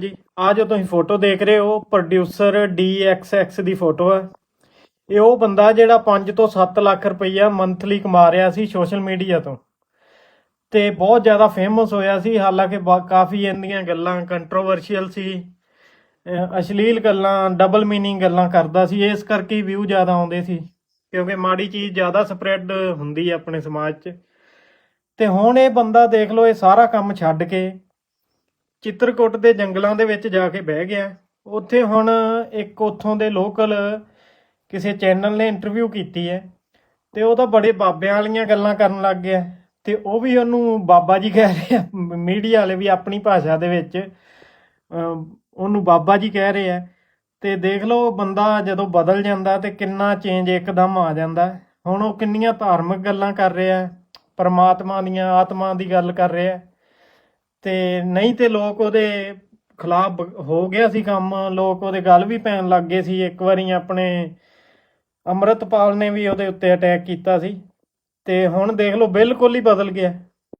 ਜੀ ਆ ਜੋ ਤੁਸੀਂ ਫੋਟੋ ਦੇਖ ਰਹੇ ਹੋ ਪ੍ਰੋਡਿਊਸਰ DXX ਦੀ ਫੋਟੋ ਹੈ ਇਹ ਉਹ ਬੰਦਾ ਜਿਹੜਾ 5 ਤੋਂ 7 ਲੱਖ ਰੁਪਈਆ ਮੰਥਲੀ ਕਮਾ ਰਿਹਾ ਸੀ ਸੋਸ਼ਲ ਮੀਡੀਆ ਤੋਂ। ਤੇ ਬਹੁਤ ਜ਼ਿਆਦਾ ਫੇਮਸ ਹੋਇਆ ਸੀ, ਹਾਲਾਂਕਿ ਬਾ- ਕਾਫੀ ਇਹਦੀਆਂ ਗੱਲਾਂ ਕੰਟਰੋਵਰਸ਼ੀਅਲ ਸੀ। ਅਸ਼ਲੀਲ ਗੱਲਾਂ ਡਬਲ ਮੀਨਿੰਗ ਗੱਲਾਂ ਕਰਦਾ ਸੀ। ਇਸ ਕਰਕੇ ਵਿਊ ਜ਼ਿਆਦਾ ਆਉਂਦੇ ਸੀ, ਕਿਉਂਕਿ ਮਾੜੀ ਚੀਜ਼ ਜ਼ਿਆਦਾ ਸਪਰੈਡ ਹੁੰਦੀ ਹੈ ਆਪਣੇ ਸਮਾਜ 'ਚ। ਤੇ ਹੁਣ ਇਹ ਬੰਦਾ ਦੇਖ ਲਓ, ਇਹ ਸਾਰਾ ਕੰਮ ਛੱਡ ਕੇ ਚਿੱਤਰਕੋਟ ਦੇ ਜੰਗਲਾਂ ਦੇ ਵਿੱਚ ਜਾ ਕੇ ਬਹਿ ਗਿਆ। ਉੱਥੇ ਹੁਣ ਇੱਕ ਉੱਥੋਂ ਦੇ ਲੋਕਲ ਕਿਸੇ ਚੈਨਲ ਨੇ ਇੰਟਰਵਿਊ ਕੀਤੀ ਹੈ ਤੇ ਉਹ ਤਾਂ ਬੜੇ ਬਾਬਿਆਂ ਵਾਲੀਆਂ ਗੱਲਾਂ ਕਰਨ ਲੱਗ ਗਿਆ। ਤੇ ਉਹ ਵੀ ਉਹਨੂੰ ਬਾਬਾ ਜੀ ਕਹਿ ਰਹੇ ਆ, ਮੀਡੀਆ ਵਾਲੇ ਵੀ ਆਪਣੀ ਭਾਸ਼ਾ ਦੇ ਵਿੱਚ ਉਹਨੂੰ ਬਾਬਾ ਜੀ ਕਹਿ ਰਹੇ ਆ। ਤੇ ਦੇਖ ਲਓ ਬੰਦਾ ਜਦੋਂ ਬਦਲ ਜਾਂਦਾ ਤੇ ਕਿੰਨਾ ਚੇਂਜ ਇੱਕਦਮ ਆ ਜਾਂਦਾ। ਹੁਣ ਉਹ ਕਿੰਨੀਆਂ ਧਾਰਮਿਕ ਗੱਲਾਂ ਕਰ ਰਿਹਾ, ਪਰਮਾਤਮਾ ਦੀਆਂ, ਆਤਮਾ ਦੀ ਗੱਲ ਕਰ ਰਿਹਾ। ਤੇ ਨਹੀਂ ਤੇ ਲੋਕ ਉਹਦੇ ਖਿਲਾਫ ਹੋ ਗਿਆ ਸੀ ਕੰਮ। ਲੋਕ ਉਹਦੇ ਗੱਲ ਵੀ ਪੈਣ ਲੱਗ ਗਏ ਸੀ। ਇੱਕ ਵਾਰੀ ਆਪਣੇ ਅੰਮ੍ਰਿਤਪਾਲ ਨੇ ਵੀ ਉਹਦੇ ਉੱਤੇ ਅਟੈਕ ਕੀਤਾ ਸੀ। ਤੇ ਹੁਣ ਦੇਖ ਲਓ ਬਿਲਕੁਲ ਹੀ ਬਦਲ ਗਿਆ।